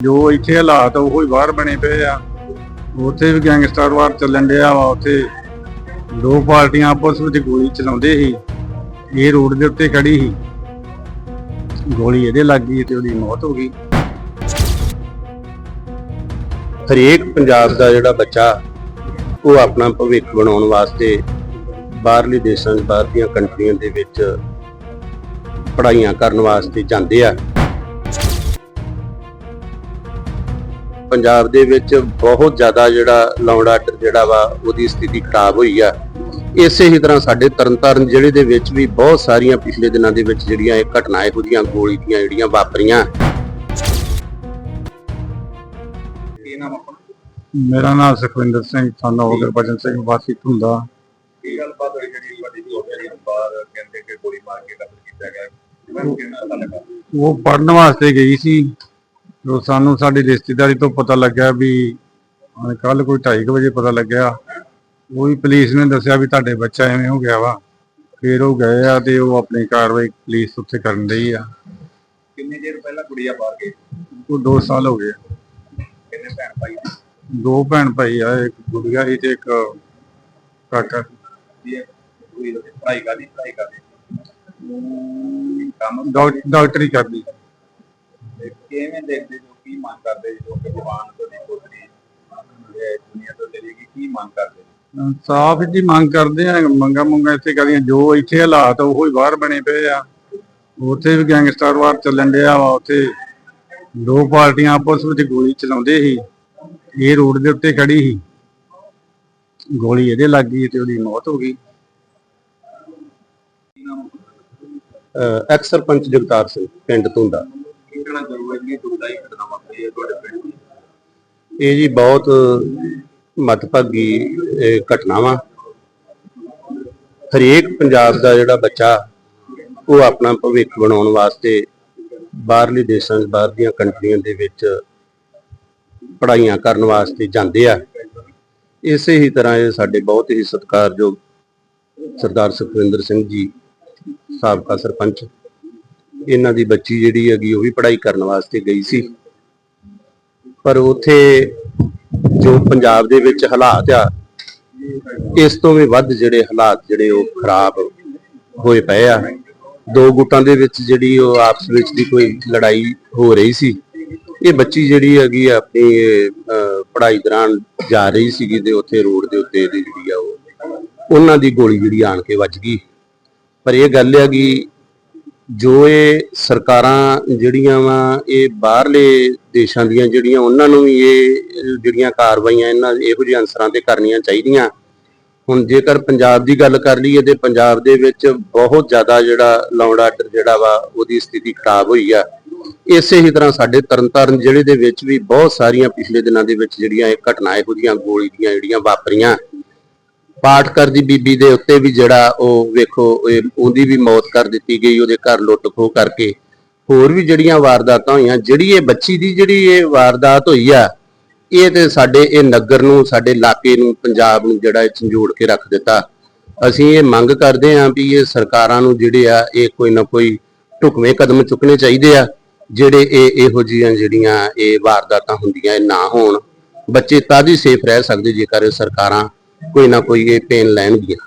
ਜੋ ਇੱਥੇ ਹਾਲਾਤ ਆ, ਉਹੋ ਹੀ ਬਾਹਰ ਬਣੇ ਪਏ ਆ। ਉੱਥੇ ਵੀ ਗੈਂਗਸਟਰ ਵਾਰ ਚੱਲਣ ਡਿਆ ਵਾ ਉੱਥੇ ਦੋ ਪਾਰਟੀਆਂ ਆਪਸ ਵਿੱਚ ਗੋਲੀ ਚਲਾਉਂਦੇ ਸੀ। ਇਹ ਰੋਡ ਦੇ ਉੱਤੇ ਖੜੀ ਸੀ। ਗੋਲੀ ਇਹਦੇ ਲੱਗ ਗਈ ਤੇ ਉਹਦੀ ਮੌਤ ਹੋ ਗਈ। ਹਰੇਕ ਪੰਜਾਬ ਦਾ ਜਿਹੜਾ ਬੱਚਾ ਉਹ ਆਪਣਾ ਭਵਿੱਖ ਬਣਾਉਣ ਵਾਸਤੇ ਬਾਹਰਲੇ ਦੇਸ਼ਾਂ 'ਚ ਬਾਹਰ ਦੀਆਂ ਕੰਟਰੀਆਂ ਦੇ ਵਿੱਚ ਪੜ੍ਹਾਈਆਂ ਕਰਨ ਵਾਸਤੇ ਜਾਂਦੇ ਆ। ਪੰਜਾਬ ਦੇ ਵਿੱਚ ਬਹੁਤ ਜ਼ਿਆਦਾ ਜਿਹੜਾ ਲੌਂਡ ਜਿਹੜਾ ਵਾ ਉਹਦੀ ਸਥਿਤੀ ਖਰਾਬ ਹੋਈ ਆ। ਇਸੇ ਹੀ ਤਰ੍ਹਾਂ ਸਾਡੇ ਤਰਨਤਾਰਨ ਜ਼ਿਲ੍ਹੇ ਦੇ ਵਿੱਚ ਵੀ ਬਹੁਤ ਸਾਰੀਆਂ ਪਿਛਲੇ ਦਿਨਾਂ ਦੇ ਵਿੱਚ ਜਿਹੜੀਆਂ ਇਹ ਘਟਨਾ ਇਹੋ ਗੋਲੀ ਦੀਆਂ ਜਿਹੜੀਆਂ ਵਾਪਰੀਆਂ। ਕੀ ਨਾਮ ਆਪਣਾ? ਮੇਰਾ ਨਾਮ ਸੁਖਵਿੰਦਰ ਸਿੰਘ ਸਾਨੂੰ ਹੋ ਗੁਰਬਚਨ ਸਿੰਘ ਵਾਸੀ ਹੁੰਦਾ ਕੀ ਗੱਲਬਾਤ ਹੋਈ ਜਿਹੜੀ ਵੱਡੀ ਦੀ ਹੋ? ਗਈ ਬਾਹਰ ਕਹਿੰਦੇ ਕਿ ਗੋਲੀ ਮਾਰ ਕੇ ਕਤਲ ਕੀਤਾ ਗਿਆ। ਉਹ ਪੜਨ ਵਾਸਤੇ ਗਈ ਸੀ। ਜੋ ਸਾਨੂੰ ਸਾਡੀ ਰਿਸ਼ਤੇਦਾਰੀ ਤੋਂ ਪਤਾ ਲੱਗਿਆ ਵੀ ਕੱਲ ਕੋਈ 2:30 ਵਜੇ ਪਤਾ ਲੱਗਿਆ ਉਹ ਵੀ ਪੁਲਿਸ ਨੇ ਦੱਸਿਆ ਵੀ ਤੁਹਾਡੇ ਬੱਚਾ ਐਵੇਂ ਹੋ ਗਿਆ ਵਾ। ਫਿਰ ਉਹ ਗਏ ਆ ਤੇ ਉਹ ਆਪਣੀ ਕਾਰਵਾਈ ਪੁਲਿਸ ਉੱਥੇ ਕਰਨ ਰਹੀ ਆ। ਕਿੰਨੇ ਚਿਰ ਪਹਿਲਾਂ ਕੁੜੀਆਂ ਬਾਹਰ ਗਈ? ਉਹ 2 ਸਾਲ ਹੋ ਗਏ। ਕਿੰਨੇ ਭੈਣ ਭਾਈ ਦੋ ਭੈਣ ਭਾਈ ਆ ਇੱਕ ਗੁੜੀਆ ਸੀ ਤੇ ਇੱਕ ਕਾਕਾ ਦੀ ਕੁੜੀ ਦੀ ਪੜ੍ਹਾਈ ਕਰਦੀ ਪੜ੍ਹਾਈ ਕਰਦੀ। ਕੰਮ ਡਾਕ- ਡਾਕਟਰੀ ਕਰਦੀ। ਕਿਵੇਂ ਦੇਖਦੇ ਜੋ ਕੀ ਮੰਗ ਕਰਦੇ ਜੋ ਕਿ ਜਵਾਨ ਤੋਂ ਨਹੀਂ ਪੁੱਤਰੀ ਇਹ ਦੁਨੀਆ ਤੋਂ ਚਲੀ ਗਈ ਕੀ ਮੰਗ ਕਰਦੇ ਸਾਫ਼ ਜੀ ਮੰਗ ਕਰਦੇ ਆ ਮੰਗਾ ਮੰਗਾ ਇੱਥੇ ਕਰਦੀਆਂ ਜੋ ਇੱਥੇ ਹਾਲਾਤ ਆ, ਉਹੋ ਹੀ ਬਾਹਰ ਬਣੇ ਪਏ ਆ। ਉੱਥੇ ਵੀ ਗੈਂਗਸਟਰ ਵਾਰ ਚੱਲਣ ਡਿਆ ਵਾ ਉੱਥੇ ਦੋ ਪਾਰਟੀਆਂ ਆਪਸ ਵਿੱਚ ਗੋਲੀ ਚਲਾਉਂਦੇ ਸੀ ਇਹ ਰੋਡ ਦੇ ਉੱਤੇ ਖੜੀ ਸੀ। ਗੋਲੀ ਇਹਦੇ ਲੱਗ ਗਈ ਤੇ ਉਹਦੀ ਮੌਤ ਹੋ ਗਈ। ਐਕਸ ਸਰਪੰਚ ਜਗਤਾਰ ਸਿੰਘ ਪਿੰਡ ਧੁੰਦਾ। ਕੀ ਦੁਖਦਾਈ ਘਟਨਾ ਵਾਪਰੀ ਹੈ ਤੁਹਾਡੇ ਪਿੰਡ ਦੀ? ਇਹ ਜੀ ਬਹੁਤ ਮਤਭਾਗੀ, ਇਹ ਹਰੇਕ ਪੰਜਾਬ ਦਾ ਜਿਹੜਾ ਬੱਚਾ, ਉਹ ਆਪਣਾ ਭਵਿੱਖ ਬਣਾਉਣ ਵਾਸਤੇ ਬਾਹਰਲੇ ਦੇਸ਼ਾਂ 'ਚ ਬਾਹਰ ਦੀਆਂ ਕੰਟਰੀਆਂ ਦੇ ਵਿੱਚ ਪੜ੍ਹਾਈਆਂ ਕਰਨ ਵਾਸਤੇ ਜਾਂਦੇ ਆ। ਇਸੇ ਹੀ ਤਰ੍ਹਾਂ ਇਹ ਸਾਡੇ ਬਹੁਤ ਹੀ ਸਤਿਕਾਰਯੋਗ ਸਰਦਾਰ ਸੁਖਵਿੰਦਰ ਸਿੰਘ ਜੀ, ਸਾਬਕਾ ਸਰਪੰਚ। ਇਹਨਾਂ ਦੀ ਬੱਚੀ ਜਿਹੜੀ ਹੈਗੀ ਉਹ ਵੀ ਪੜ੍ਹਾਈ ਕਰਨ ਵਾਸਤੇ ਗਈ ਸੀ। ਪਰ ਉਥੇ ਜੋ ਪੰਜਾਬ ਦੇ ਵਿੱਚ ਹਾਲਾਤ ਆ ਇਸ ਤੋਂ ਵੀ ਵੱਧ ਜਿਹੜੇ ਹਾਲਾਤ ਜਿਹੜੇ ਉਹ ਖਰਾਬ ਹੋਏ ਪਏ ਆ। ਦੋ ਗੁੱਟਾਂ ਦੇ ਵਿੱਚ ਜਿਹੜੀ ਉਹ ਆਪਸ ਵਿੱਚ ਦੀ ਕੋਈ ਲੜਾਈ ਹੋ ਰਹੀ ਸੀ। ਇਹ ਬੱਚੀ ਜਿਹੜੀ ਹੈਗੀ ਆ ਆਪਣੀ ਅਹ, ਪੜ੍ਹਾਈ ਦੌਰਾਨ ਜਾ ਰਹੀ ਸੀਗੀ ਤੇ ਉੱਥੇ ਰੋਡ ਦੇ ਉੱਤੇ ਇਹਦੀ ਜਿਹੜੀ ਆ ਉਹ ਉਹਨਾਂ ਦੀ ਗੋਲੀ ਜਿਹੜੀ ਆਣ ਕੇ ਵੱਜ ਗਈ। ਪਰ ਇਹ ਗੱਲ ਹੈਗੀ ਜੋ ਇਹ ਸਰਕਾਰਾਂ ਜਿਹੜੀਆਂ ਵਾ, ਇਹ ਬਾਹਰਲੇ ਦੇਸ਼ਾਂ ਦੀਆਂ ਜਿਹੜੀਆਂ, ਉਹਨਾਂ ਨੂੰ ਵੀ ਇਹ ਜਿਹੜੀਆਂ ਕਾਰਵਾਈਆਂ ਇਹਨਾਂ ਇਹੋ ਜਿਹੇ ਅਨਸਰਾਂ ਤੇ ਕਰਨੀਆਂ ਚਾਹੀਦੀਆਂ। ਹੁਣ ਜੇਕਰ ਪੰਜਾਬ ਦੀ ਗੱਲ ਕਰ ਲਈਏ ਤੇ ਪੰਜਾਬ ਦੇ ਵਿੱਚ ਬਹੁਤ ਜ਼ਿਆਦਾ ਜਿਹੜਾ ਲੌਂਡ ਆਰਡਰ ਜਿਹੜਾ ਵਾ, ਉਹਦੀ ਸਥਿਤੀ ਖਰਾਬ ਹੋਈ ਆ। ਇਸੇ ਹੀ ਤਰ੍ਹਾਂ ਸਾਡੇ ਤਰਨਤਾਰਨ ਜ਼ਿਲ੍ਹੇ ਦੇ ਵਿੱਚ ਵੀ ਬਹੁਤ ਸਾਰੀਆਂ ਪਿਛਲੇ ਦਿਨਾਂ ਦੇ ਵਿੱਚ ਜਿਹੜੀਆਂ ਇਹ ਘਟਨਾ ਇਹੋ ਜਿਹੀਆਂ ਗੋਲੀ ਦੀਆਂ ਜਿਹੜੀਆਂ ਵਾਪਰੀਆਂ। ਪਾਠਕਰ ਦੀ ਬੀਬੀ ਦੇ ਉੱਤੇ ਵੀ ਜਿਹੜਾ ਉਹ ਵੇਖੋ, ਇਹ ਉਹਦੀ ਵੀ ਮੌਤ ਕਰ ਦਿੱਤੀ ਗਈ, ਉਹਦੇ ਘਰ ਲੁੱਟ ਖੋਹ ਕਰਕੇ। ਹੋਰ ਵੀ ਜਿਹੜੀਆਂ ਵਾਰਦਾਤਾਂ ਹੋਈਆਂ, ਜਿਹੜੀ ਇਹ ਬੱਚੀ ਦੀ ਜਿਹੜੀ ਇਹ ਵਾਰਦਾਤ ਹੋਈ ਆ, ਇਹ ਤੇ ਸਾਡੇ, ਇਹ ਨਗਰ ਨੂੰ, ਸਾਡੇ ਇਲਾਕੇ ਨੂੰ, ਪੰਜਾਬ ਨੂੰ ਜਿਹੜਾ ਇਹ ਝੰਜੋੜ ਕੇ ਰੱਖ ਦਿੱਤਾ। ਅਸੀਂ ਇਹ ਮੰਗ ਕਰਦੇ ਹਾਂ ਵੀ ਇਹ ਸਰਕਾਰਾਂ ਨੂੰ ਜਿਹੜੇ ਆ, ਇਹ ਕੋਈ ਨਾ ਕੋਈ ਢੁਕਵੇਂ ਕਦਮ ਚੁੱਕਣੇ ਚਾਹੀਦੇ ਆ, ਜਿਹੜੇ ਇਹ ਇਹੋ ਜਿਹੀਆਂ ਜਿਹੜੀਆਂ ਇਹ ਵਾਰਦਾਤਾਂ ਹੁੰਦੀਆਂ, ਇਹ ਨਾ ਹੋਣ। ਬੱਚੇ ਤਦ ਹੀ ਸੇਫ ਰਹਿ ਸਕਦੇ ਜੇਕਰ ਇਹ ਸਰਕਾਰਾਂ ਕੋਈ ਨਾ ਕੋਈ ਇਹ ਪੇਨ ਲੈਣਗੀਆਂ।